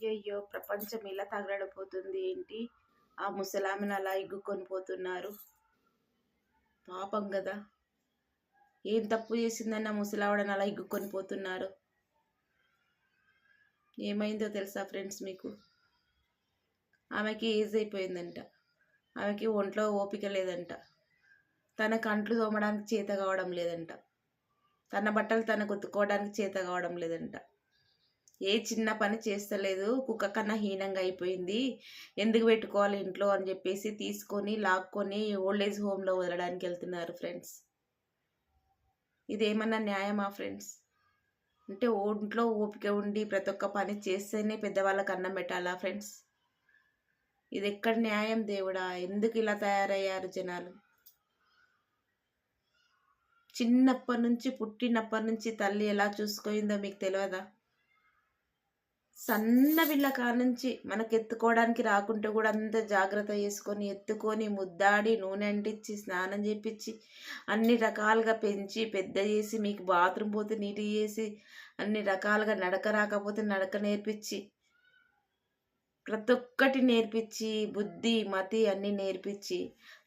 అయ్యయ్యో ప్రపంచం ఇలా తగలడిపోతుంది ఏంటి? ఆ ముసలామెను అలా ఇగ్గుకొని పోతున్నారు. పాపం కదా ఏం తప్పు చేసిందన్న ముసలావిడని అలా ఇగ్గుకొని పోతున్నారు? ఏమైందో తెలుసా ఫ్రెండ్స్ మీకు? ఆమెకి ఏజ్ అయిపోయిందంట. ఆమెకి ఒంట్లో ఓపిక లేదంట. తన కంట్లు తోమడానికి చేత కావడం లేదంట. తన బట్టలు తనకు ఉతుక్కోవడానికి చేత కావడం లేదంట. ఏ చిన్న పని చేస్తలేదు కుక్క కన్నా హీనంగా అయిపోయింది. ఎందుకు పెట్టుకోవాలి ఇంట్లో అని చెప్పేసి తీసుకొని లాక్కొని ఓల్డ్ ఏజ్ హోమ్లో వదలడానికి వెళ్తున్నారు ఫ్రెండ్స్ ఇదేమన్నా న్యాయమా ఫ్రెండ్స్ అంటే ఒంట్లో ఓపిక ఉండి ప్రతి ఒక్క పని చేస్తేనే పెద్దవాళ్ళకి అన్నం పెట్టాలా ఫ్రెండ్స్ ఇది ఎక్కడ న్యాయం దేవుడా? ఎందుకు ఇలా తయారయ్యారు జనాలు? చిన్నప్పటి నుంచి పుట్టినప్పటి నుంచి తల్లి ఎలా చూసుకోయిందో మీకు తెలియదా? సన్న పిల్ల కానుంచి మనకు ఎత్తుకోవడానికి రాకుంటే కూడా అంత జాగ్రత్త చేసుకొని ఎత్తుకొని ముద్దాడి నూనె అంటించి స్నానం చేపించి అన్ని రకాలుగా పెంచి పెద్ద చేసి మీకు బాత్రూమ్ పోతే నీటి చేసి అన్ని రకాలుగా నడక రాకపోతే నడక నేర్పించి ప్రతి ఒక్కటి నేర్పించి బుద్ధి మతి అన్నీ నేర్పించి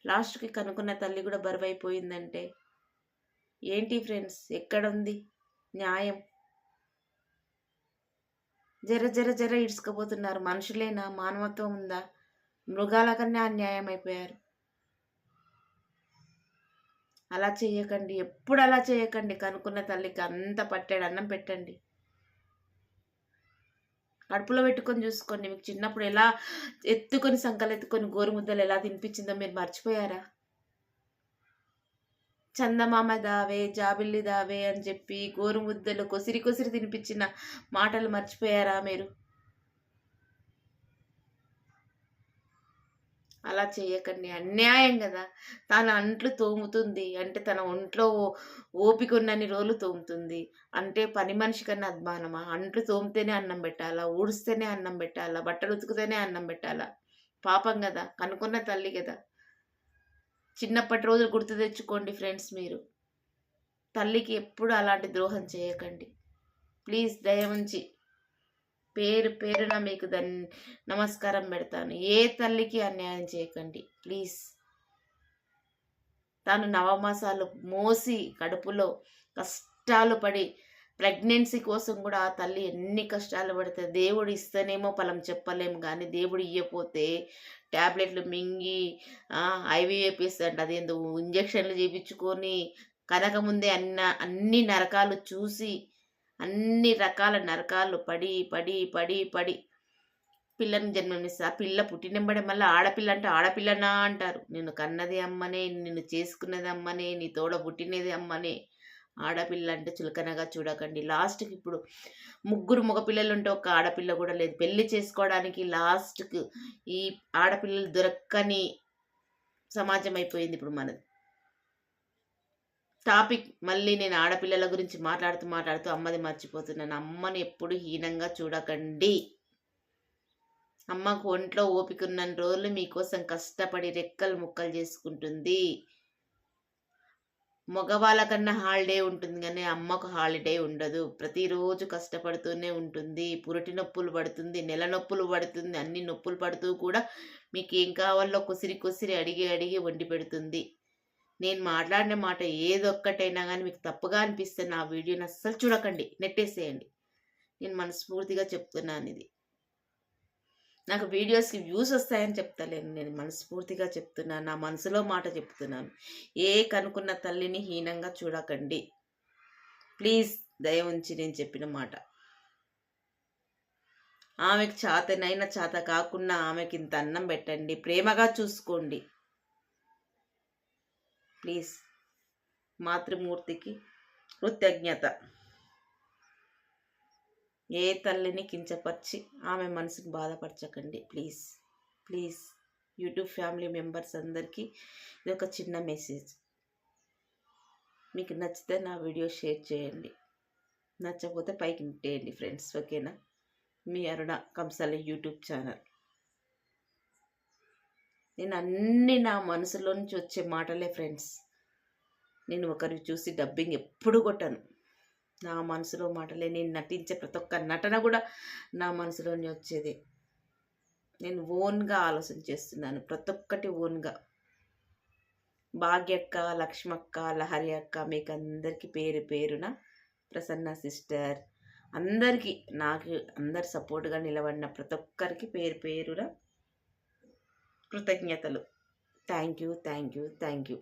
లాస్ట్కి కనుక్కున్న తల్లి కూడా బరువైపోయిందంటే ఏంటి ఫ్రెండ్స్? ఎక్కడుంది? న్యాయం. జర జర జర ఇడ్చుకపోతున్నారు. మనుషులేనా? మానవత్వం ఉందా? మృగాల కన్నా అన్యాయం అయిపోయారు. అలా చేయకండి. ఎప్పుడు అలా చేయకండి. కనుక్కున్న తల్లికి అంత పట్టాడు అన్నం పెట్టండి. కడుపులో పెట్టుకొని చూసుకోండి. మీకు చిన్నప్పుడు ఎలా ఎత్తుకొని సంకలు ఎత్తుకొని గోరుముద్దలు ఎలా తినిపించిందో మీరు మర్చిపోయారా? చందమామ దావే జాబిల్లి దావే అని చెప్పి గోరుముద్దలు కొసిరి కొసిరి తినిపించిన మాటలు మర్చిపోయారా మీరు? అలా చేయకండి. అన్యాయం కదా. తన అంట్లు తోముతుంది. అంటే తన ఒంట్లో ఓపిక ఉన్నన్ని రోజులు తోముతుంది. అంటే పని మనిషి కన్నా అద్మానమా? అంట్లు తోమితేనే అన్నం పెట్టాలా? ఊడిస్తేనే అన్నం పెట్టాలా? బట్టలు ఉతుకుతేనే అన్నం పెట్టాలా? పాపం కదా. కనుక్కున్న తల్లి కదా. చిన్నప్పటి రోజులు గుర్తు తెచ్చుకోండి ఫ్రెండ్స్ మీరు. తల్లికి ఎప్పుడు అలాంటి ద్రోహం చేయకండి. ప్లీజ్ దయముంచి పేరు పేరున మీకు దన్ నమస్కారం పెడతాను. ఏ తల్లికి అన్యాయం చేయకండి. ప్లీజ్. తాను నవమాసాలు మోసి కడుపులో కష్టాలు పడి ప్రెగ్నెన్సీ కోసం కూడా ఆ తల్లి ఎన్ని కష్టాలు పడితే దేవుడు ఇస్తేనేమో ఫలం చెప్పలేము కానీ దేవుడు ఇవ్వపోతే ట్యాబ్లెట్లు మింగి ఐవీఎఫ్ఎస్ అది అదేందో ఇంజక్షన్లు చేయించుకొని కనక ముందే అన్న అన్ని నరకాలు చూసి అన్ని రకాల నరకాలు పడి పడి పడి పడి పిల్లని జన్మనిస్తా పిల్ల పుట్టినంబడే మళ్ళీ ఆడపిల్ల అంటే ఆడపిల్లనా అంటారు. నేను కన్నది అమ్మనే నిన్ను చేసుకున్నది అమ్మనే నీ తోడ పుట్టినది అమ్మనే. ఆడపిల్ల అంటే చులకనగా చూడకండి. లాస్ట్కి ఇప్పుడు ముగ్గురు మగపిల్లలు ఉంటే ఒక ఆడపిల్ల కూడా లేదు. పెళ్ళి చేసుకోవడానికి లాస్ట్కి ఈ ఆడపిల్లలు దొరక్కని సమాజం అయిపోయింది ఇప్పుడు మనది. టాపిక్ మళ్ళీ నేను ఆడపిల్లల గురించి మాట్లాడుతూ మాట్లాడుతూ అమ్మది మర్చిపోతున్నాను. అమ్మని ఎప్పుడు హీనంగా చూడకండి. అమ్మకు ఒంట్లో ఓపిక ఉన్న రోజులు మీకోసం కష్టపడి రెక్కలు ముక్కలు చేసుకుంటుంది. మగవాళ్ళకన్నా హాలిడే ఉంటుంది కానీ అమ్మకు హాలిడే ఉండదు. ప్రతిరోజు కష్టపడుతూనే ఉంటుంది. పురటి నొప్పులు పడుతుంది నెల నొప్పులు పడుతుంది అన్ని నొప్పులు పడుతూ కూడా మీకు ఏం కావాలో కొసిరి కొసిరి అడిగి అడిగి వండి పెడుతుంది. నేను మాట్లాడిన మాట ఏదొక్కటైనా కానీ మీకు తప్పుగా అనిపిస్తే నా వీడియోని అస్సలు చూడకండి. నెట్టేసేయండి. నేను మనస్ఫూర్తిగా చెప్తున్నాను ఇది. నాకు వీడియోస్కి వ్యూస్ వస్తాయని చెప్తలేను. నేను మనస్ఫూర్తిగా చెప్తున్నాను. నా మనసులో మాట చెప్తున్నాను. ఏ కనుక్కున్న తల్లిని హీనంగా చూడకండి. ప్లీజ్ దయ ఉంచి నేను చెప్పిన మాట. ఆమెకు చాతనైన చాత కాకుండా ఆమెకి ఇంత అన్నం పెట్టండి. ప్రేమగా చూసుకోండి. ప్లీజ్. మాతృమూర్తికి కృతజ్ఞత. ఏ తల్లిని కించపరిచి ఆమె మనసుకు బాధపరచకండి. Please please. YouTube family members అందరికీ ఇది ఒక చిన్న మెసేజ్. మీకు నచ్చితే నా వీడియో షేర్ చేయండి. నచ్చకపోతే పైకి నిట్టేయండి ఫ్రెండ్స్ ఓకేనా? మీ అరుణ కంసాలి యూట్యూబ్ ఛానల్. నేను అన్ని నా మనసులో నుంచి వచ్చే మాటలే ఫ్రెండ్స్. నేను ఒకరిని చూసి డబ్బింగ్ ఎప్పుడు కొట్టాను. నా మనసులో మాటలే నేను నటించే ప్రతి ఒక్క నటన కూడా నా మనసులోనే వచ్చేది. నేను ఓన్గా ఆలోచన చేస్తున్నాను ప్రతి ఒక్కటి ఓన్గా. భాగ్యక్క లక్ష్మక్క లహరి అక్క మీకు అందరికీ పేరు పేరున ప్రసన్న సిస్టర్. అందరికీ నాకు అందరు సపోర్ట్గా నిలబడిన ప్రతి ఒక్కరికి పేరు పేరున కృతజ్ఞతలు. Thank you thank you thank you.